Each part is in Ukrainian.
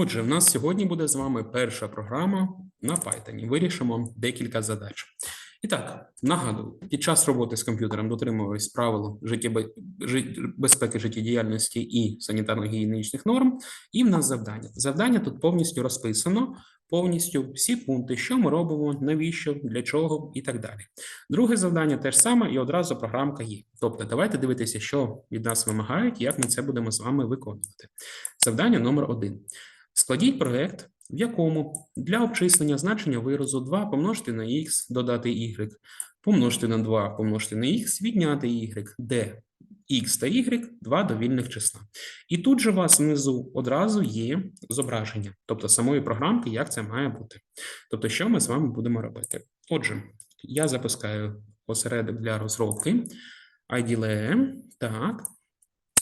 Отже, в нас сьогодні буде з вами перша програма на Python. Вирішимо декілька задач. І так, нагадую, під час роботи з комп'ютером дотримуюсь правил безпеки життєдіяльності і санітарно-гігієнічних норм. І в нас завдання. Завдання тут повністю розписано, повністю всі пункти, що ми робимо, навіщо, для чого і так далі. Друге завдання теж саме, і одразу програмка є. Тобто, давайте дивитися, що від нас вимагають, як ми це будемо з вами виконувати. Завдання номер один. Складіть проект, в якому для обчислення значення виразу 2 помножити на х, додати y, помножити на 2 помножити на х, відняти y, де x та y – два довільних числа. І тут же у вас внизу одразу є зображення, тобто самої програмки, як це має бути. Тобто, що ми з вами будемо робити? Отже, я запускаю осередок для розробки IDLE. Так.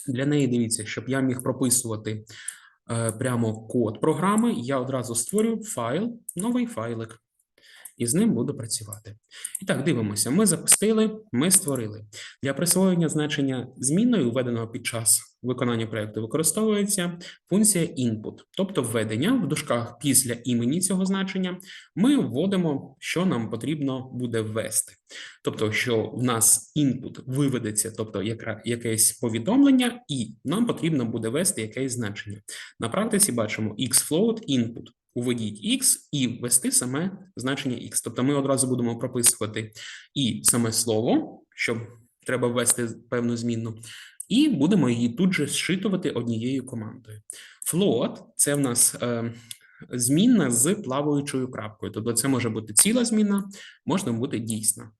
Для неї дивіться, щоб я міг прописувати прямо код програми, я одразу створю файл, новий файлик, і з ним буду працювати. І так, дивимося. Ми запустили, ми створили. Для присвоєння значення зміною, введеного під час виконання проєкту, використовується функція input, тобто введення в дужках після імені цього значення. Ми вводимо, що нам потрібно буде ввести. Тобто, що в нас input виведеться, тобто якесь повідомлення, і нам потрібно буде ввести якесь значення. На практиці бачимо xFloat input. Уведіть x і ввести саме значення x. Тобто ми одразу будемо прописувати і саме слово, що треба ввести певну змінну, і будемо її тут же зшитувати однією командою. Float – це в нас е, змінна з плаваючою крапкою. Тобто це може бути ціла змінна, можна бути дійсна.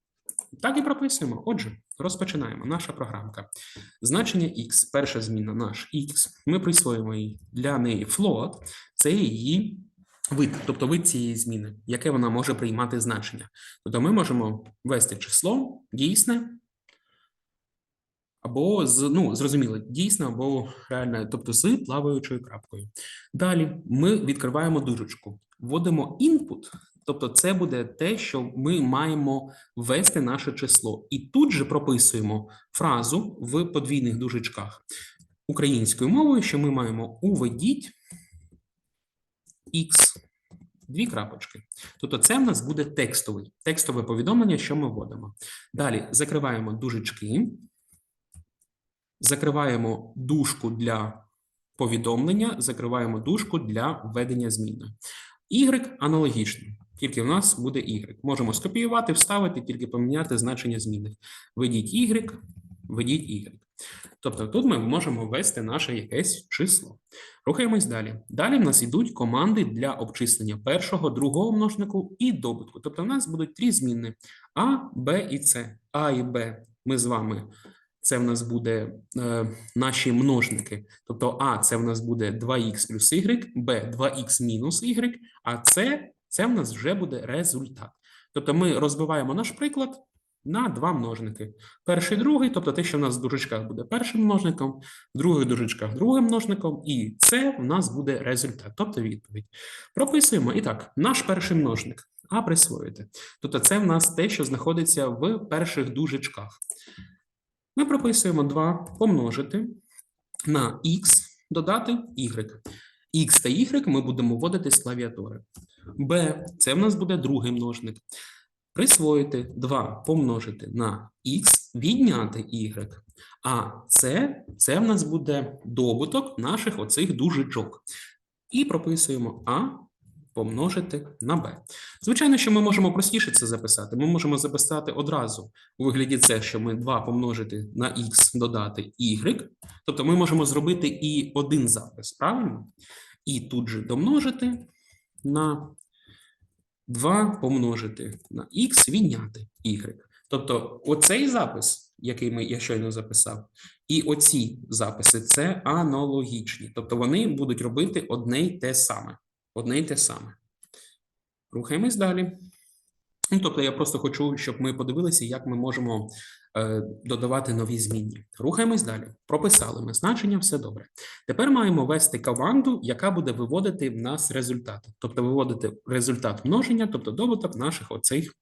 Так і прописуємо. Отже, розпочинаємо. Наша програмка. Значення x, перша зміна наш x, ми присвоїмо їй для неї float, це її вид, тобто вид цієї зміни, яке вона може приймати значення. Тобто ми можемо ввести число дійсне, або з ну зрозуміло, дійсно або реальне, тобто з плаваючою крапкою. Далі ми відкриваємо дужечку, вводимо input, тобто це буде те, що ми маємо ввести наше число, і тут же прописуємо фразу в подвійних дужечках українською мовою, що ми маємо уведіть x. Дві крапочки. Тобто, це в нас буде текстовий, текстове повідомлення, що ми вводимо. Далі закриваємо дужечки, закриваємо дужку для повідомлення, закриваємо дужку для введення змінної. Y аналогічно, тільки в нас буде Y. Можемо скопіювати, вставити, тільки поміняти значення змінних. Введіть Y, введіть Y. Тобто тут ми можемо ввести наше якесь число. Рухаємось далі. Далі в нас йдуть команди для обчислення першого, другого множнику і добутку. Тобто, в нас будуть три змінни А, Б і С. А і Б ми з вами. Це в нас буде е, наші множники. Тобто А це в нас буде 2х плюс y, Б 2х мінус y, а С це в нас вже буде результат. Тобто ми розбиваємо наш приклад на два множники. Перший, другий, тобто те, що в нас в дужечках буде першим множником, в других дужечках другим множником, і це в нас буде результат, тобто відповідь. Прописуємо. І так, наш перший множник, а присвоїти. Тобто це в нас те, що знаходиться в перших дужечках. Ми прописуємо 2 помножити на х, додати y. Х та y ми будемо вводити з клавіатури. b – це в нас буде другий множник. Присвоїти 2 помножити на х, відняти y. А це, це в нас буде добуток наших оцих дужечок. І прописуємо а помножити на b. Звичайно, що ми можемо простіше це записати. Ми можемо записати одразу у вигляді це, що ми 2 помножити на х додати y. Тобто ми можемо зробити і один запис, правильно? І тут же домножити на 2 помножити на х відняти y. Тобто оцей запис, який ми, я щойно записав, і оці записи це аналогічні. Тобто вони будуть робити одне й те саме. Одне й те саме. Рухаємось далі. Ну, тобто, я просто хочу, щоб ми подивилися, як ми можемо е, додавати нові змінні. Рухаємось далі. Прописали ми значення, все добре. Тепер маємо ввести команду, яка буде виводити в нас результати. Тобто виводити результат множення, тобто добуток наших оцих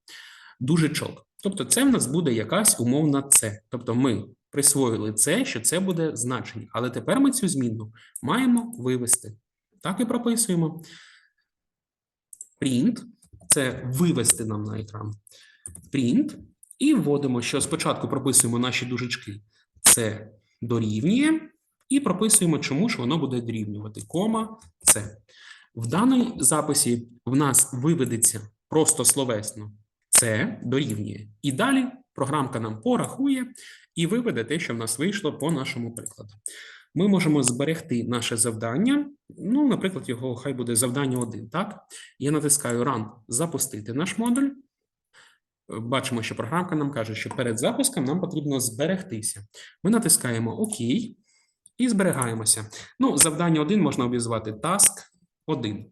дужечок. Тобто, це в нас буде якась умовна С. Тобто, ми присвоїли це, що це буде значення. Але тепер ми цю змінну маємо вивести. Так і прописуємо. Print – це вивести нам на екран. Print. І вводимо, що спочатку прописуємо наші дужечки. Це дорівнює. І прописуємо, чому ж воно буде дорівнювати. Кома це. В даній записі в нас виведеться просто словесно це дорівнює. І далі програмка нам порахує і виведе те, що в нас вийшло по нашому прикладу. Ми можемо зберегти наше завдання. Ну, наприклад, його хай буде завдання 1. Так, я натискаю Run запустити наш модуль. Бачимо, що програмка нам каже, що перед запуском нам потрібно зберегтися. Ми натискаємо ОК і зберігаємося. Ну, завдання 1 можна обізвати Task 1.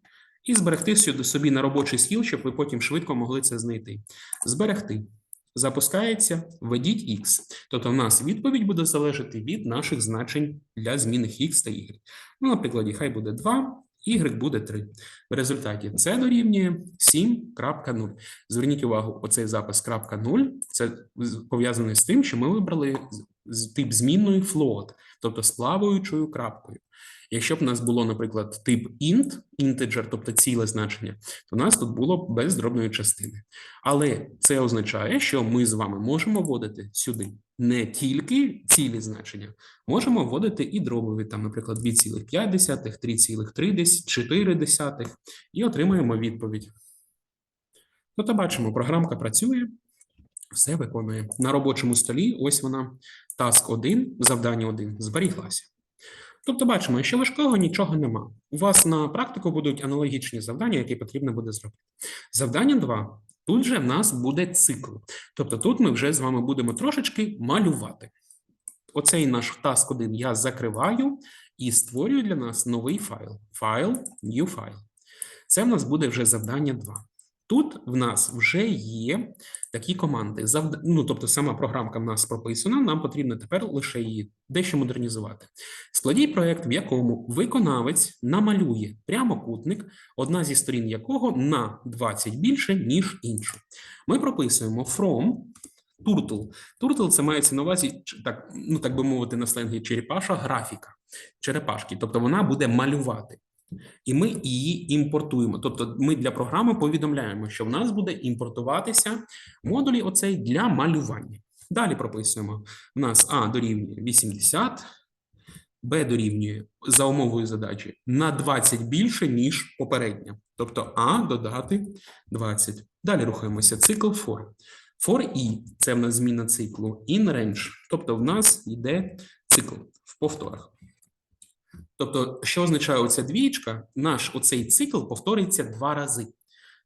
І зберегти собі на робочий стіл, щоб ви потім швидко могли це знайти. Зберегти. Запускається, введіть X. Тобто, в нас відповідь буде залежати від наших значень для змінних X та Y. Ну, наприклад, хай буде 2, Y буде 3. В результаті це дорівнює 7.0. Зверніть увагу, оцей запис .0 – це пов'язане з тим, що ми вибрали тип змінної float, тобто з плаваючою крапкою. Якщо б у нас було, наприклад, тип int, integer, тобто ціле значення, то у нас тут було б без дробної частини. Але це означає, що ми з вами можемо вводити сюди не тільки цілі значення, можемо вводити і дробові, там, наприклад, 2,5, 3,3, 4 і отримаємо відповідь. Тобто бачимо, програмка працює, все виконує. На робочому столі ось вона, task 1, завдання 1, зберіглася. Тобто бачимо, що важкого нічого нема. У вас на практику будуть аналогічні завдання, які потрібно буде зробити. Завдання 2. Тут же в нас буде цикл. Тобто тут ми вже з вами будемо трошечки малювати. Оцей наш task 1 я закриваю і створюю для нас новий файл. Файл, new file. Це в нас буде вже завдання 2. Тут в нас вже є такі команди. Ну, тобто сама програмка в нас прописана, нам потрібно тепер лише її дещо модернізувати. Складіть проєкт, в якому виконавець намалює прямокутник, одна зі сторін якого на 20 більше, ніж іншу. Ми прописуємо from turtle. Turtle – це мається на увазі, так, ну, так би мовити, на сленгі черепаша графіка, черепашки, тобто вона буде малювати. І ми її імпортуємо. Тобто ми для програми повідомляємо, що в нас буде імпортуватися модулі оцей для малювання. Далі прописуємо. У нас А дорівнює 80, Б дорівнює за умовою задачі на 20 більше, ніж попередня. Тобто А додати 20. Далі рухаємося. Цикл for. For i – це в нас зміна циклу. In range, тобто в нас йде цикл в повторах. Тобто, що означає оця двієчка? Наш оцей цикл повторюється два рази.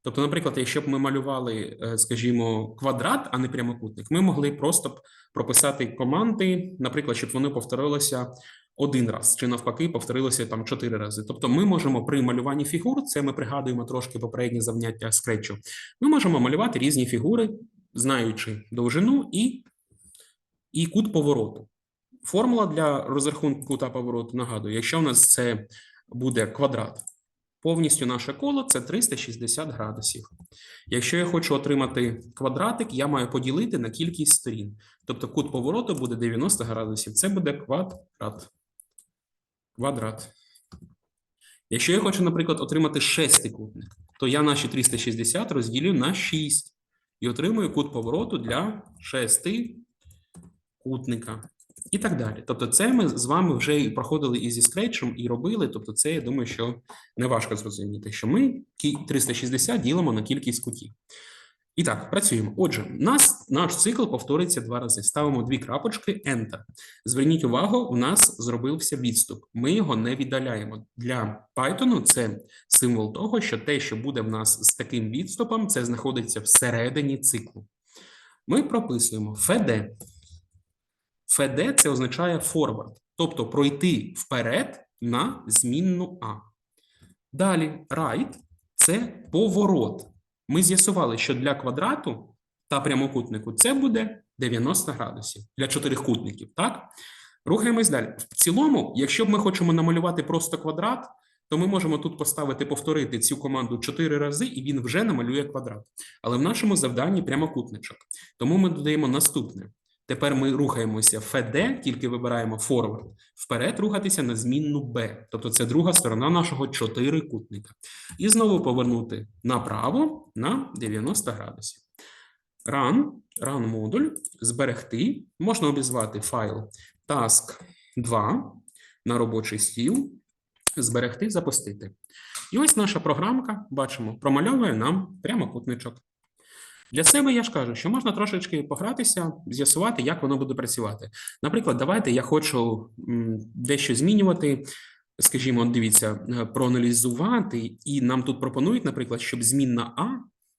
Тобто, наприклад, якщо б ми малювали, е, скажімо, квадрат, а не прямокутник, ми могли просто б прописати команди, наприклад, щоб вони повторилися один раз, чи навпаки, повторилося там чотири рази. Тобто, ми можемо при малюванні фігур, це ми пригадуємо трошки попереднє заняття скретчу, ми можемо малювати різні фігури, знаючи довжину і, і кут повороту. Формула для розрахунку кута повороту нагадую, якщо у нас це буде квадрат, повністю наше коло це 360 градусів. Якщо я хочу отримати квадратик, я маю поділити на кількість сторін. Тобто кут повороту буде 90 градусів. Це буде квадрат. Квадрат. Якщо я хочу, наприклад, отримати шестикутник, то я наші 360 розділю на 6 і отримую кут повороту для шестикутника. І так далі. Тобто, це ми з вами вже і проходили і зі скретчем, і робили. Тобто, це я думаю, що не важко зрозуміти, що ми 360 ділимо на кількість кутів. І так, працюємо. Отже, нас наш цикл повториться два рази. Ставимо дві крапочки, Enter. Зверніть увагу, у нас зробився відступ. Ми його не віддаляємо. Для Python це символ того, що те, що буде в нас з таким відступом, це знаходиться всередині циклу. Ми прописуємо FD. FD – це означає forward, тобто пройти вперед на змінну А. Далі right – це поворот. Ми з'ясували, що для квадрату та прямокутнику це буде 90 градусів для чотирикутників, так? Рухаємось далі. В цілому, якщо б ми хочемо намалювати просто квадрат, то ми можемо тут поставити повторити цю команду 4 рази, і він вже намалює квадрат. Але в нашому завданні прямокутничок. Тому ми додаємо наступне: Тепер ми рухаємося ФД, тільки вибираємо forward. Вперед рухатися на змінну Б. Тобто це друга сторона нашого чотирикутника. І знову повернути направо на 90 градусів. Run, run модуль, зберегти. Можна обізвати файл task 2 на робочий стіл, зберегти, запустити. І ось наша програмка, бачимо, промальовує нам прямокутничок. Для себе я ж кажу, що можна трошечки погратися, з'ясувати, як воно буде працювати. Наприклад, давайте я хочу дещо змінювати. Скажімо, дивіться, е, проаналізувати, і нам тут пропонують, наприклад, щоб змінна А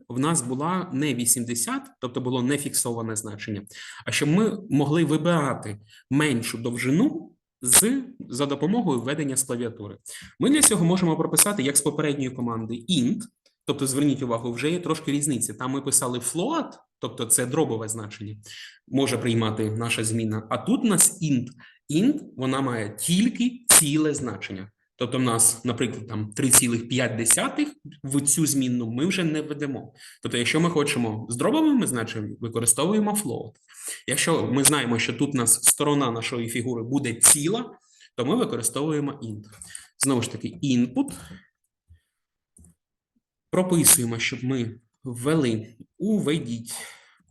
в нас була не 80, тобто було не фіксоване значення, а щоб ми могли вибирати меншу довжину з за допомогою введення з клавіатури. Ми для цього можемо прописати як з попередньої команди int, тобто зверніть увагу, вже є трошки різниці. Там ми писали float, тобто це дробове значення, може приймати наша зміна. А тут у нас int. int, вона має тільки ціле значення. Тобто, в нас, наприклад, там 3,5 в цю змінну ми вже не ведемо. Тобто, якщо ми хочемо з дробовими значеннями, використовуємо float. Якщо ми знаємо, що тут у нас сторона нашої фігури буде ціла, то ми використовуємо int. Знову ж таки, input. Прописуємо, щоб ми ввели уведіть,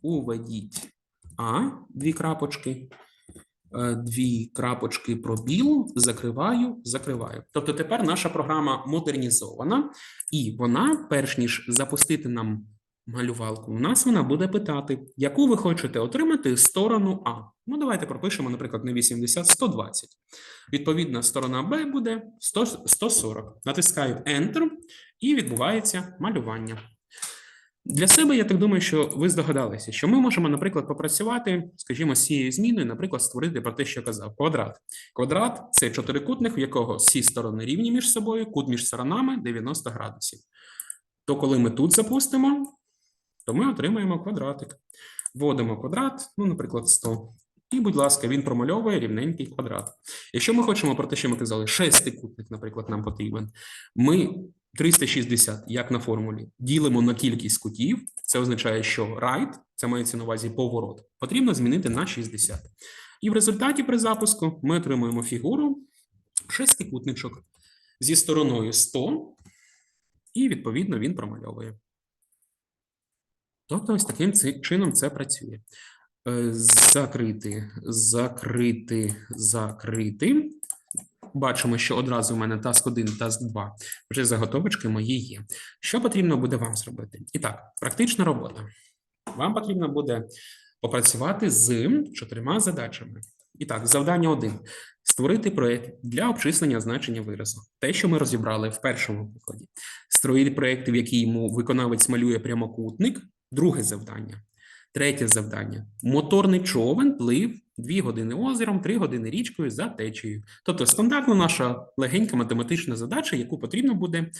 уведіть А, дві крапочки, е, дві крапочки пробіл, закриваю, закриваю. Тобто тепер наша програма модернізована, і вона, перш ніж запустити нам малювалку, у нас вона буде питати, яку ви хочете отримати сторону А. Ну, давайте пропишемо, наприклад, не 80, 120. Відповідна сторона Б буде 100, 140. Натискаю Enter, і відбувається малювання. Для себе я так думаю, що ви здогадалися, що ми можемо, наприклад, попрацювати, скажімо, з цією зміною, наприклад, створити про те, що казав, квадрат. Квадрат це чотирикутник, в якого всі сторони рівні між собою, кут між сторонами 90 градусів. То коли ми тут запустимо, то ми отримаємо квадратик. Вводимо квадрат, ну, наприклад, 100. І, будь ласка, він промальовує рівненький квадрат. Якщо ми хочемо про те, що ми казали, шестикутник, наприклад, нам потрібен, ми 360, як на формулі, ділимо на кількість кутів. Це означає, що right, це мається на увазі поворот, потрібно змінити на 60. І в результаті при запуску ми отримуємо фігуру шестикутничок зі стороною 100, і, відповідно, він промальовує. Тобто, ось таким чином це працює. Е, Закрити, закрити, закрити. Бачимо, що одразу в мене task 1, task 2 вже заготовочки мої є. Що потрібно буде вам зробити? І так, практична робота. Вам потрібно буде попрацювати з чотирма задачами. І так, завдання 1. Створити проєкт для обчислення значення виразу. Те, що ми розібрали в першому прикладі. Створити проєкт, в який йому виконавець малює прямокутник. Друге завдання. Третє завдання: моторний човен плив 2 години озером, 3 години річкою за течією. Тобто, стандартна наша легенька математична задача, яку потрібно буде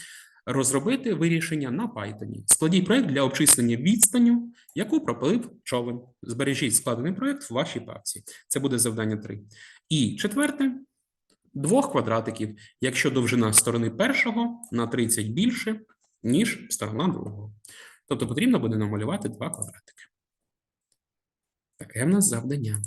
розробити вирішення на Python. Складіть проект для обчислення відстаню, яку проплив човен. Збережіть складений проект в вашій папці. Це буде завдання 3. І четверте. Двох квадратиків, якщо довжина сторони першого на 30 більше, ніж сторона другого. Тобто потрібно буде намалювати два квадратики. Таке в нас завдання.